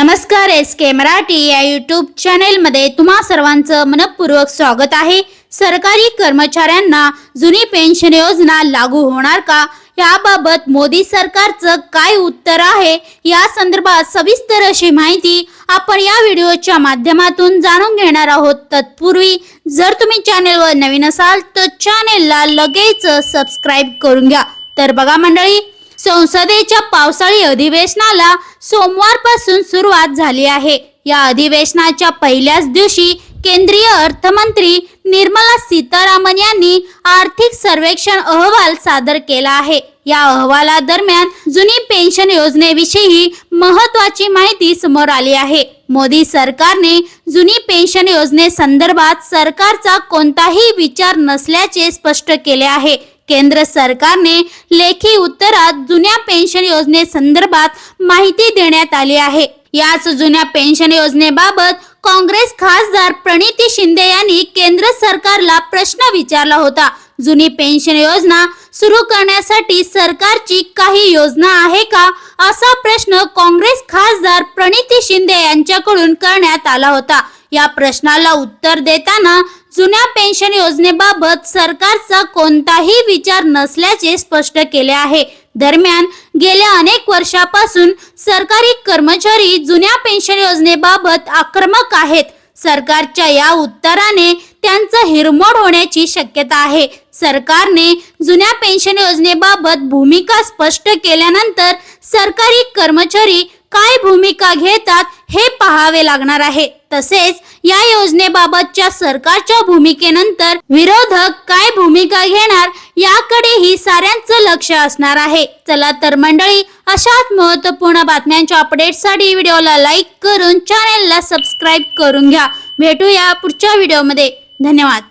नमस्कार एस के मराठी या यूट्यूब चॅनेलमध्ये तुम्हा सर्वांचं मनपूर्वक स्वागत आहे. सरकारी कर्मचाऱ्यांना जुनी पेन्शन योजना लागू होणार का? याबाबत मोदी सरकारचं काय उत्तर आहे? या संदर्भात सविस्तर अशी माहिती आपण या व्हिडिओच्या माध्यमातून जाणून घेणार आहोत. तत्पूर्वी जर तुम्ही चॅनेलवर नवीन असाल तर चॅनेलला लगेच सबस्क्राईब करून घ्या. तर बघा मंडळी संसदेच्या पावसाळी अधिवेशनाला सोमवारपासून सुरुवात झाली आहे. या अधिवेशनाच्या पहिल्याच दिवशी केंद्रीय अर्थमंत्री निर्मला सीतारामन यांनी आर्थिक सर्वेक्षण अहवाल सादर केला आहे. या अहवालादरम्यान जुनी पेन्शन योजनेविषयी महत्वाची माहिती समोर आली आहे. मोदी सरकारने जुनी पेन्शन योजनेसंदर्भात सरकारचा कोणताही विचार नसल्याचे स्पष्ट केले आहे. केंद्र सरकारने लेखी उत्तरात जुन्या पेन्शन योजनेसंदर्भात माहिती देण्यात आली आहे. याच जुन्या पेन्शन योजनेबाबत काँग्रेस खासदार प्रणिती शिंदे यांनी केंद्र सरकारला प्रश्न विचारला होता. जुनी पेन्शन योजना सुरू करण्यासाठी सरकारची काही योजना आहे का? असा प्रश्न काँग्रेस खासदार प्रणिती शिंदे यांच्याकडून करण्यात आला होता. या प्रश्नाला उत्तर देताना जुन्या पेन्शन योजनेबाबत सरकारचा कोणताही विचार नसल्याचे स्पष्ट केले आहे. दरम्यान गेल्या अनेक वर्षापासून सरकारी कर्मचारी जुन्या पेन्शन योजनेबाबत आक्रमक आहेत. सरकारच्या या उत्तराने त्यांचा हिरमोड होण्याची शक्यता आहे. सरकारने जुन्या पेन्शन योजनेबाबत भूमिका स्पष्ट केल्यानंतर सरकारी कर्मचारी काय भूमिका घेतात हे पाहावे लागणार आहे. तसेच या योजनेबाबतच्या सरकारच्या भूमिकेनंतर विरोधक काय भूमिका घेणार याकडेही साऱ्यांचं लक्ष असणार आहे. चला तर मंडळी अशाच महत्त्वपूर्ण बातम्यांच्या अपडेटसाठी व्हिडिओला लाईक करून चॅनेलला सबस्क्राईब करून घ्या. भेटूया पुढच्या व्हिडिओमध्ये. धन्यवाद.